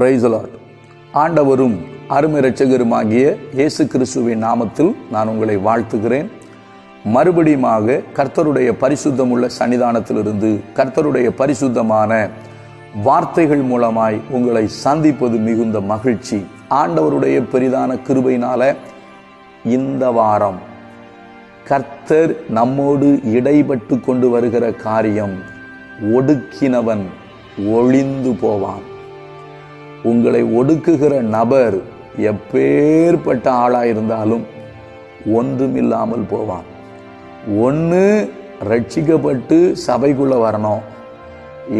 பிரைசலாட் ஆண்டவரும் அருமை ரட்சகருமாகிய இயேசு கிறிஸ்துவின் நாமத்தில் நான் உங்களை வாழ்த்துகிறேன். மறுபடியுமாக கர்த்தருடைய பரிசுத்தமுள்ள சன்னிதானத்திலிருந்து கர்த்தருடைய பரிசுத்தமான வார்த்தைகள் மூலமாய் உங்களை சந்திப்பது மிகுந்த மகிழ்ச்சி. ஆண்டவருடைய பெரிதான கிருபையினால இந்த வாரம் கர்த்தர் நம்மோடு இடைப்பட்டு கொண்டு வருகிற காரியம் ஒடுக்கினவன் ஒளிந்து போவான். உங்களை ஒடுக்குகிற நபர் எப்பேற்பட்ட ஆளாயிருந்தாலும் ஒன்றுமில்லாமல் போவான். ஒன்று ரட்சிக்கப்பட்டு சபைக்குள்ளே வரணும்.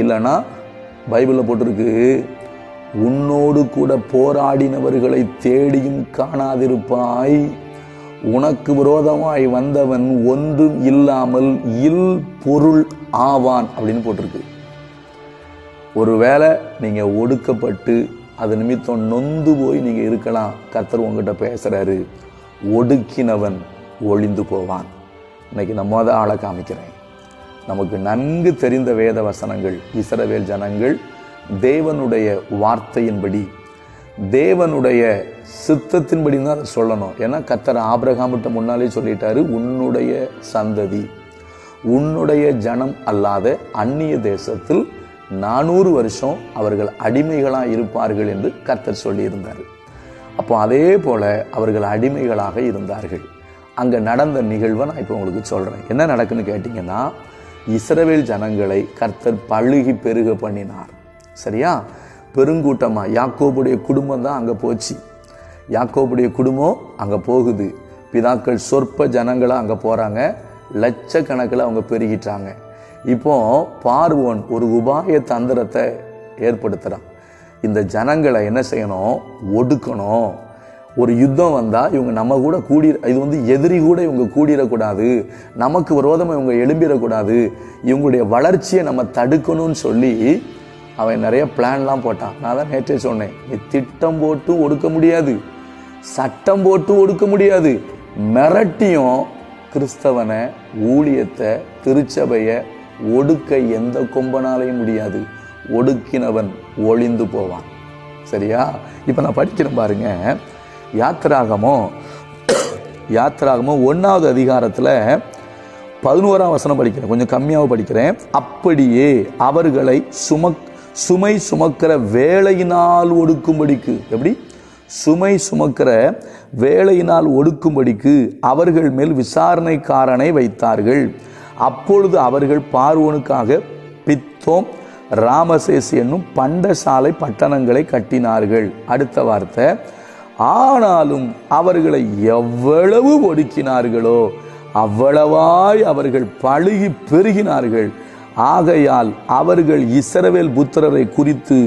இல்லைன்னா பைபிளில் போட்டிருக்கு உன்னோடு கூட போராடினவர்களை தேடியும் காணாதிருப்பாய். உனக்கு விரோதமாய் வந்தவன் ஒன்றும் இல்லாமல் இல் பொருள் ஆவான் அப்படின்னு போட்டிருக்கு. ஒருவேளை நீங்கள் ஒடுக்கப்பட்டு அது நிமித்தம் நொந்து போய் நீங்கள் இருக்கலாம். கர்த்தர் உங்ககிட்ட பேசுகிறாரு ஒடுக்கினவன் ஒளிந்து போவான். இன்னைக்கு நான் மொத ஆளை காமிக்கிறேன். நமக்கு நன்கு தெரிந்த வேத வசனங்கள் இசரவேல் ஜனங்கள் தேவனுடைய வார்த்தையின்படி தேவனுடைய சித்தத்தின்படி தான் அதை சொல்லணும். ஏன்னா கத்தர் ஆபிரகாமிட்ட முன்னாலே சொல்லிட்டாரு உன்னுடைய சந்ததி உன்னுடைய ஜனம் அல்லாத அந்நிய தேசத்தில் நானூறு வருஷம் அவர்கள் அடிமைகளாக இருப்பார்கள் என்று கர்த்தர் சொல்லியிருந்தார். அப்போ அதே போல அவர்கள் அடிமைகளாக இருந்தார்கள். அங்கே நடந்த நிகழ்வை நான் இப்போ உங்களுக்கு சொல்கிறேன் என்ன நடக்குன்னு கேட்டிங்கன்னா இஸ்ரவேல் ஜனங்களை கர்த்தர் பழுகி பெருக பண்ணினார். சரியா? பெருங்கூட்டமாக யாக்கோபுடைய குடும்பம் தான் அங்கே போச்சு. யாக்கோபுடைய குடும்பம் அங்கே போகுது. பிதாக்கள் சொற்ப ஜனங்களாக அங்கே போகிறாங்க லட்சக்கணக்கில் அவங்க பெருகிட்டாங்க. இப்போ பார்வோன் ஒரு உபாய தந்திரத்தை ஏற்படுத்துகிறான் இந்த ஜனங்களை என்ன செய்யணும்? ஒடுக்கணும். ஒரு யுத்தம் வந்தால் இவங்க நம்ம கூட கூடி இது வந்து எதிரி கூட இவங்க கூடிடக்கூடாது. நமக்கு விரோதமாக இவங்க எழும்பிடக்கூடாது. இவங்களுடைய வளர்ச்சியை நம்ம தடுக்கணும்னு சொல்லி அவன் நிறைய பிளான்லாம் போட்டான். நான் தான் நேற்றே சொன்னேன் நீ திட்டம் போட்டு ஒடுக்க முடியாது. சட்டம் போட்டு ஒடுக்க முடியாது. மிரட்டியும் கிறிஸ்தவனை ஊழியத்தை திருச்சபையை ஒடுக்க எந்த கொம்பனாலையும் முடியாது. ஒடுக்கினவன் ஒளிந்து போவான். சரியா? இப்போ நான் படிக்கிறேன் பாருங்க. யாத்திராகமோ யாத்திராகமோ ஒன்றாவது அதிகாரத்தில் பதினோராம் வசனம் படிக்கிறேன். கொஞ்சம் கம்மியாக படிக்கிறேன். அப்படியே அவர்களை சுமக் சுமை சுமக்கிற வேலையினால் ஒடுக்கும்படிக்கு எப்படி? சுமை சுமக்கிற வேலையினால் ஒடுக்கும்படிக்கு அவர்கள் மேல் விசாரணைக்காரனை வைத்தார்கள். அப்பொழுது அவர்கள் பார்வோனுக்காக பித்தோம் ராமசேஸ் என்னும் பண்டசாலை பட்டணங்களை கட்டினார்கள். அடுத்த வார்த்தை ஆனாலும் அவர்களை எவ்வளவு ஒடுக்கினார்களோ அவ்வளவாய் அவர்கள் பழுகி பெருகினார்கள். ஆகையால் அவர்கள் இஸ்ரவேல் புத்திரரை குறித்து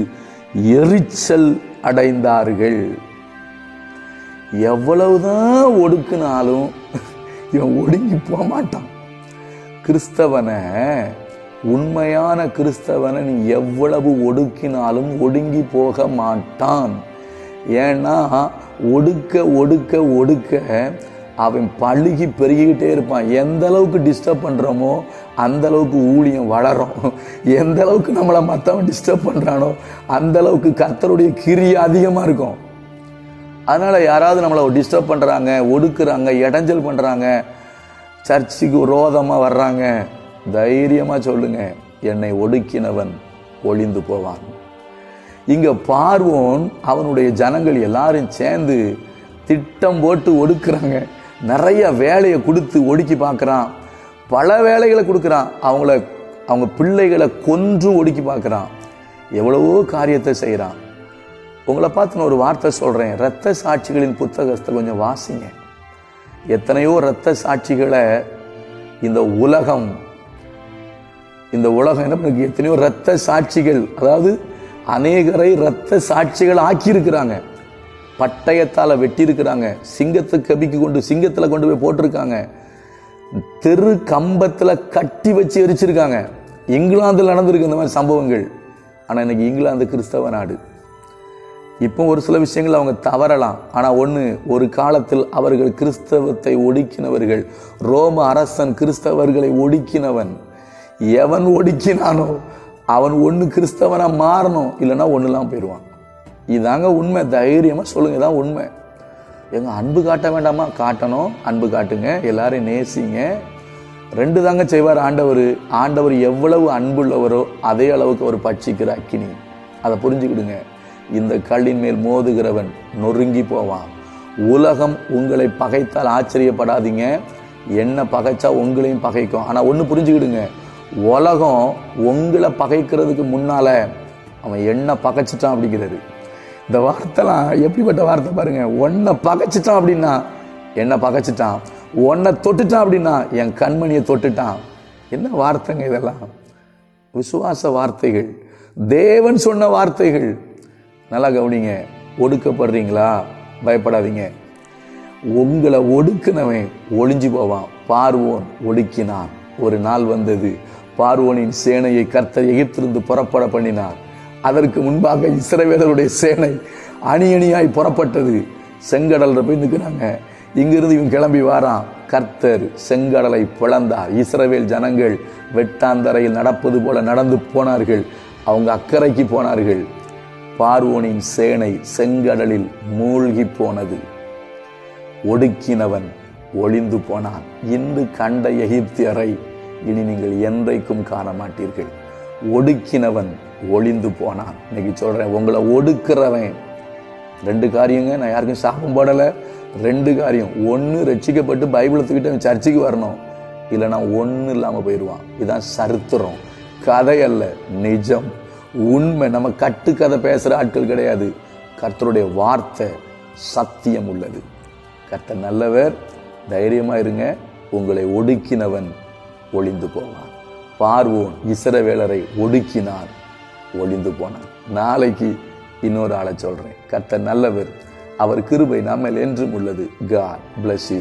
எரிச்சல் அடைந்தார்கள். எவ்வளவுதான் ஒடுக்கினாலும் இவன் ஒடுங்கி போக மாட்டான் கிறிஸ்தவனை உண்மையான கிறிஸ்தவனை நீ எவ்வளவு ஒடுக்கினாலும் ஒடுங்கி போக மாட்டான். ஏன்னா ஒடுக்க ஒடுக்க ஒடுக்க அவன் பழுகி பெருகிக்கிட்டே இருப்பான். எந்த அளவுக்கு டிஸ்டர்ப் பண்ணுறோமோ அந்த அளவுக்கு ஊழியம் வளரும். எந்த அளவுக்கு நம்மளை மற்றவன் டிஸ்டர்ப் பண்ணுறானோ அந்த அளவுக்கு கத்தருடைய கிரியை அதிகமாக இருக்கும். அதனால் யாராவது நம்மளை டிஸ்டர்ப் பண்ணுறாங்க ஒடுக்குறாங்க இடைஞ்சல் பண்ணுறாங்க சர்ச்சுக்கு விரோதமாக வர்றாங்க. தைரியமாக சொல்லுங்க. என்னை ஒடுக்கினவன் ஒளிந்து போவான். இங்கே பார்வோன் அவனுடைய ஜனங்கள் எல்லாரும் சேர்ந்து திட்டம் போட்டு ஒடுக்குறாங்க. நிறைய வேலையை கொடுத்து ஒடுக்கி பார்க்குறான். பல வேலைகளை கொடுக்குறான். அவங்கள அவங்க பிள்ளைகளை கொன்று ஒடுக்கி பார்க்குறான். எவ்வளவோ காரியத்தை செய்கிறான். உங்களை பார்த்து நான் ஒரு வார்த்தை சொல்கிறேன் இரத்த சாட்சிகளின் புத்தகத்தை கொஞ்சம் வாசிங்க. எத்தனையோ இரத்த சாட்சிகளை இந்த உலகம் இந்த உலகம் என்ன பண்ணுது? எத்தனையோ இரத்த சாட்சிகள் அதாவது அநேகரை இரத்த சாட்சிகள் ஆக்கியிருக்கிறாங்க. பட்டயத்தால் வெட்டியிருக்கிறாங்க. சிங்கத்தை கபிக்கு கொண்டு சிங்கத்தில் கொண்டு போய் போட்டிருக்காங்க. தெரு கம்பத்தில் கட்டி வச்சு எரிச்சிருக்காங்க. இங்கிலாந்தில் நடந்திருக்கு இந்த மாதிரி சம்பவங்கள். ஆனால் இன்னைக்கு இங்கிலாந்து கிறிஸ்தவ நாடு. இப்போ ஒரு சில விஷயங்கள் அவங்க தவறலாம். ஆனால் ஒன்று ஒரு காலத்தில் அவர்கள் கிறிஸ்தவத்தை ஒடுக்கினவர்கள் ரோம அரசன் கிறிஸ்தவர்களை ஒடுக்கினவன். எவன் ஒடுக்கினானோ அவன் ஒன்று கிறிஸ்தவனாக மாறணும் இல்லைன்னா ஒன்றுலாம் போயிடுவான். இதாங்க உண்மை. தைரியமாக சொல்லுங்க இதான் உண்மை. எங்க அன்பு காட்ட வேண்டாமா? காட்டணும் அன்பு காட்டுங்க எல்லாரையும் நேசிங்க. ரெண்டு தாங்க செய்வார் ஆண்டவர். ஆண்டவர் எவ்வளவு அன்புள்ளவரோ அதே அளவுக்கு அவர் பட்சிக்கிற அக்கினி. அதை புரிஞ்சுக்கிடுங்க. இந்த கல்லின் மேல் மோதுகிறவன் நொறுங்கி போவான். உலகம் உங்களை பகைத்தால் ஆச்சரியப்படாதீங்க. என்ன பகைச்சா உங்களையும் பகைக்கும். ஆனால் ஒன்று புரிஞ்சுக்கிடுங்க. உலகம் உங்களை பகைக்கிறதுக்கு முன்னால் அவன் என்ன பகைச்சிட்டான் அப்படிங்கிறது. இந்த வார்த்தைலாம் எப்படிப்பட்ட வார்த்தை பாருங்க. ஒன்றை பகைச்சிட்டான் அப்படின்னா என்ன பகைச்சிட்டான்? ஒன்றை தொட்டுட்டான் அப்படின்னா என் கண்மணியை தொட்டுட்டான். என்ன வார்த்தைங்க இதெல்லாம்? விசுவாச வார்த்தைகள். தேவன் சொன்ன வார்த்தைகள். நல்லா கவனிங்க. ஒடுக்கப்படுறீங்களா? பயப்படாதீங்க. உங்களை ஒடுக்கினவன் ஒளிஞ்சு போவான். பார்வோன் ஒடுக்கினான். ஒரு நாள் வந்தது. பார்வோனின் சேனையை கர்த்தர் எகிப்திலிருந்து புறப்பட பண்ணினார். அதற்கு முன்பாக இஸ்ரவேலருடைய சேனை அணி அணியாய் புறப்பட்டது. செங்கடலில் போய் நிற்கிறாங்க. இங்கிருந்து இவன் கிளம்பி வாரான். கர்த்தர் செங்கடலை பிளந்தார். இஸ்ரவேல் ஜனங்கள் வெட்டாந்தரையில் நடப்பது போல நடந்து போனார்கள். அவங்க அக்கறைக்கு போனார்கள். பார்வோனின் சேனை செங்கடலில் மூழ்கி போனது. ஒடுக்கினவன் ஒளிந்து போனான். இன்று கண்ட எகிப்தியரை இனி நீங்கள் என்றைக்கும் காண மாட்டீர்கள் ஒடுக்கினவன் ஒளிந்து போனான். இன்னைக்கு சொல்றேன் உங்களை ஒடுக்கிறவன். ரெண்டு காரியங்க நான் யாருக்கும் சாபம் போடலை. ரெண்டு காரியம் ஒன்று ரட்சிக்கப்பட்டு பைபிளத்துக்கிட்ட அவன் சர்ச்சுக்கு வரணும். இல்லைன்னா ஒன்றும் இல்லாமல் போயிடுவான். இதுதான் சரித்திரம். கதை அல்ல நிஜம். உண்மை நம்ம கட்டுக்கதை பேசுகிற ஆட்கள் கிடையாது. கர்த்தருடைய வார்த்தை சத்தியம் உள்ளது. கர்த்தர் நல்லவர் தைரியமாக இருங்க. உங்களை ஒடுக்கினவன் ஒளிந்து போவான். பார்வோன் இசரவேலரை ஒடுக்கினான் ஒளிந்து போனான் நாளைக்கு இன்னொரு ஆளை சொல்கிறேன் கர்த்தர் நல்லவர் அவர் கிருபை நம்மில் என்றும் உள்ளது. God bless you